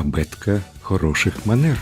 абетка хороших манер.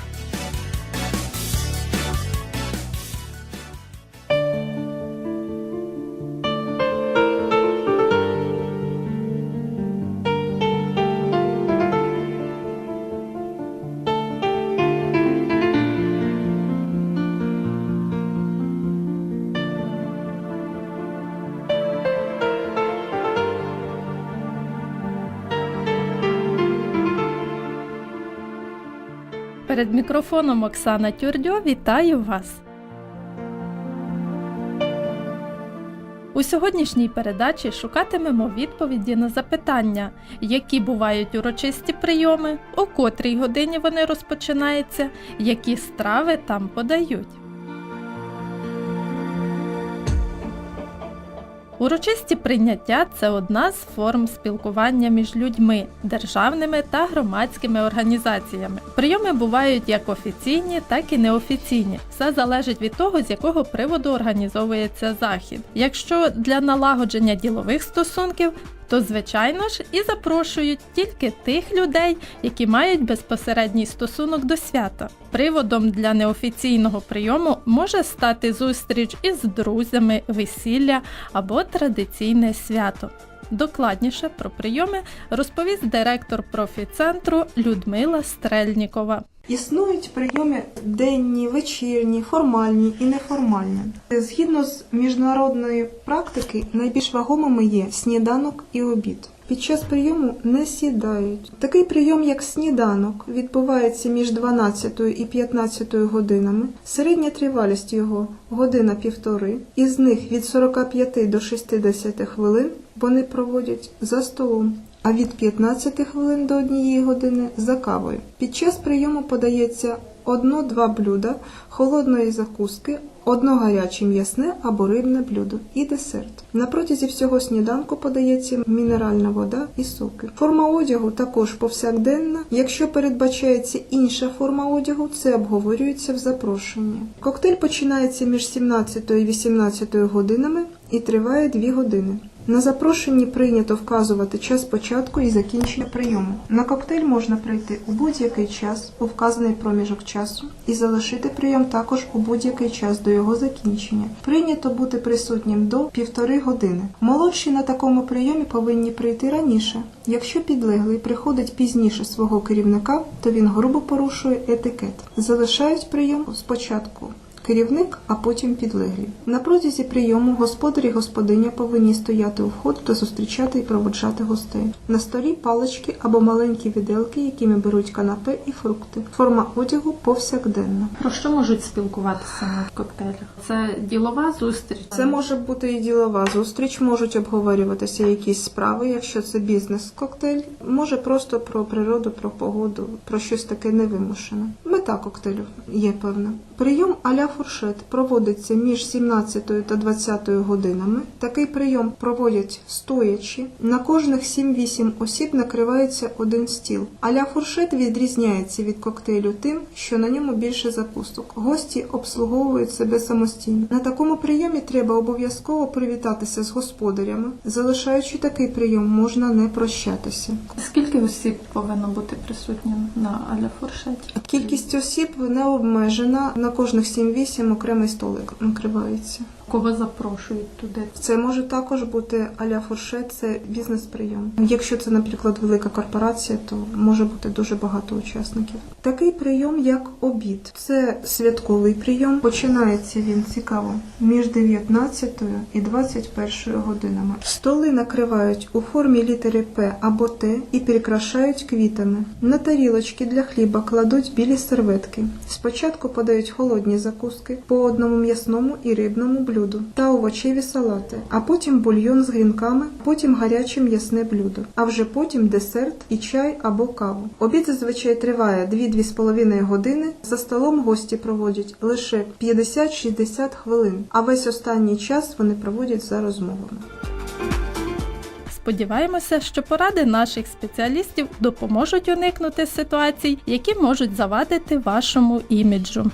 Перед мікрофоном Оксана Тюрдьо вітаю вас. У сьогоднішній передачі шукатимемо відповіді на запитання, які бувають урочисті прийоми, о котрій годині вони розпочинаються, які страви там подають. Урочисті прийняття це одна з форм спілкування між людьми, державними та громадськими організаціями. Прийоми бувають як офіційні, так і неофіційні. Все залежить від того, з якого приводу організовується захід. Якщо для налагодження ділових стосунків, то звичайно ж і запрошують тільки тих людей, які мають безпосередній стосунок до свята. Приводом для неофіційного прийому може стати зустріч із друзями, весілля або традиційне свято. Докладніше про прийоми розповість директор профіцентру Людмила Стрельнікова. Існують прийоми денні, вечірні, формальні і неформальні. Згідно з міжнародної практики, найбільш вагомими є сніданок і обід. Під час прийому не сідають. Такий прийом, як сніданок, відбувається між 12 і 15 годинами. Середня тривалість його година півтори. Із них від 45 до 60 хвилин вони проводять за столом а від 15 хвилин до 1 години за кавою. Під час прийому подається одно-два блюда холодної закуски, одно гаряче м'ясне або рибне блюдо і десерт. На протязі всього сніданку подається мінеральна вода і соки. Форма одягу також повсякденна. Якщо передбачається інша форма одягу, це обговорюється в запрошенні. Коктейль починається між 17 і 18 годинами і триває 2 години. На запрошенні прийнято вказувати час початку і закінчення прийому. На коктейль можна прийти у будь-який час, у вказаний проміжок часу, і залишити прийом також у будь-який час до його закінчення. Прийнято бути присутнім до півтори години. Молодші на такому прийомі повинні прийти раніше. Якщо підлеглий приходить пізніше свого керівника, то він грубо порушує етикет. Залишають прийом спочатку керівник, а потім підлеглі. На протязі прийому господар і господиня повинні стояти у входу та зустрічати і проводжати гостей. На столі палички або маленькі віделки, якими беруть канапе і фрукти. Форма одягу повсякденна. Про що можуть спілкуватися на коктейлях? Це ділова зустріч. Це може бути і ділова зустріч, можуть обговорюватися якісь справи, якщо це бізнес-коктейль, може просто про природу, про погоду, про щось таке невимушене. Мета коктейлю є певна. Прийом а-ля фуршет проводиться між 17 та 20 годинами. Такий прийом проводять стоячи. На кожних 7-8 осіб накривається один стіл. А-ля фуршет відрізняється від коктейлю тим, що на ньому більше закусок. Гості обслуговують себе самостійно. На такому прийомі треба обов'язково привітатися з господарями. Залишаючи такий прийом, можна не прощатися. Скільки осіб повинно бути присутнім на аля фуршеті? Кількість осіб не обмежена. На кожних 7-8 окремий столик накривається. Кого запрошують туди? Це може також бути аля фуршет, це бізнес-прийом. Якщо це, наприклад, велика корпорація, то може бути дуже багато учасників. Такий прийом, як обід, це святковий прийом. Починається він цікаво між 19 і 21 годинами. Столи накривають у формі літери П або Т і прикрашають квітами. На тарілочки для хліба кладуть білі серветки. Спочатку подають холодні закуски по одному м'ясному і рибному блюду та овочеві салати, а потім бульйон з грінками, потім гаряче м'ясне блюдо, а вже потім десерт і чай або каву. Обід зазвичай триває 2-2,5 години. За столом гості проводять лише 50-60 хвилин, а весь останній час вони проводять за розмовами. Сподіваємося, що поради наших спеціалістів допоможуть уникнути ситуацій, які можуть завадити вашому іміджу.